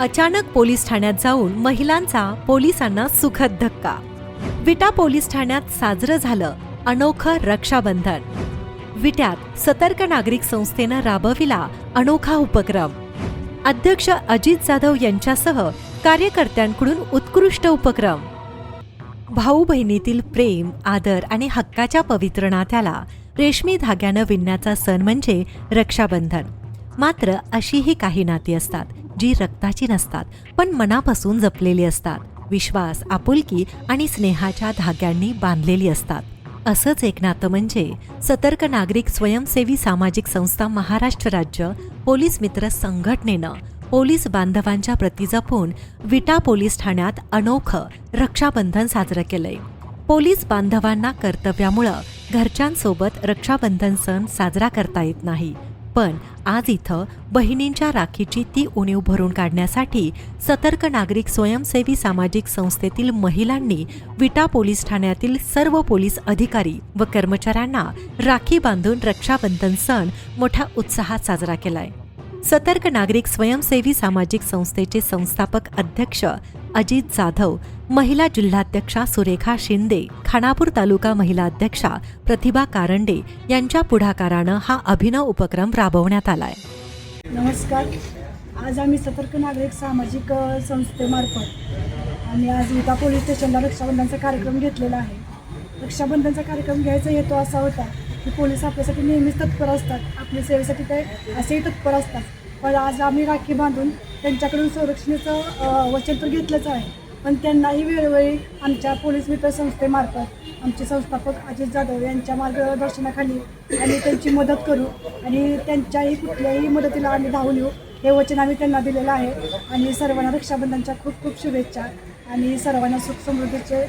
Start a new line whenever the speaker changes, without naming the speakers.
अचानक पोलीस ठाण्यात जाऊन महिलांचा पोलिसांना सुखद धक्का. विटा पोलीस ठाण्यात साजरं झालं अनोखं रक्षाबंधन. विट्यात सतर्क नागरिक संस्थेनं राबविला अनोखा उपक्रम. अध्यक्ष अजित जाधव यांच्यासह कार्यकर्त्यांकडून उत्कृष्ट उपक्रम. भाऊ बहिणीतील प्रेम आदर आणि हक्काच्या पवित्र नात्याला रेशमी धाग्यानं विणण्याचा सण म्हणजे रक्षाबंधन. मात्र अशीही काही नाती असतात जी रक्ताची नसतात पण मनापासून जपलेली असतात. विश्वास आपुलकी आणि स्नेहाच्या धाग्यांनी बांधलेली असतात. असंच एक नातं म्हणजे सतर्क नागरिक स्वयंसेवी सामाजिक संस्था महाराष्ट्र राज्य पोलीस मित्र संघटनेनं पोलीस बांधवांच्या प्रती जपून विटा पोलीस ठाण्यात अनोखं रक्षाबंधन साजरं केलंय. पोलीस बांधवांना कर्तव्यामुळं घरच्यांसोबत रक्षाबंधन सण साजरा करता येत नाही. पण आज इथं बहिणींच्या राखीची ती उणीव भरून काढण्यासाठी सतर्क नागरिक स्वयंसेवी सामाजिक संस्थेतील महिलांनी विटा पोलीस ठाण्यातील सर्व पोलीस अधिकारी व कर्मचाऱ्यांना राखी बांधून रक्षाबंधन सण मोठ्या उत्साहात साजरा केलाय. सतर्क नागरिक स्वयंसेवी सामाजिक संस्थेचे संस्थापक अध्यक्ष अजित जाधव महिला जिल्हाध्यक्षा सुरेखा शिंदे खानापूर तालुका महिला अध्यक्षा प्रतिभा कारंडे यांच्या पुढाकारानं हा अभिनव उपक्रम राबवण्यात आलाय.
नमस्कार. आज आम्ही सतर्क नागरिक सामाजिक संस्थेमार्फत आणि आज विटा पोलीस स्टेशनला रक्षाबंधनचा कार्यक्रम घेतलेला आहे. रक्षाबंधनचा कार्यक्रम घ्यायचा हेतू असा होता की पोलीस आपल्यासाठी नेहमीच तत्पर असतात. आपल्या सेवेसाठी ते असेही तत्पर असतात. पण आज आम्ही राखी बांधून त्यांच्याकडून संरक्षणेचं वचन तर घेतलंच आहे. पण त्यांनाही वेळोवेळी आमच्या पोलीस मित्र संस्थेमार्फत आमचे संस्थापक अजित जाधव यांच्या मार्गदर्शनाखाली आम्ही त्यांची मदत करू आणि त्यांच्याही कुठल्याही मदतीला आम्ही धावून येऊ हे वचन आम्ही त्यांना दिलेलं आहे. आणि सर्वांना रक्षाबंधनच्या खूप खूप शुभेच्छा आणि सर्वांना सुख समृद्धीचे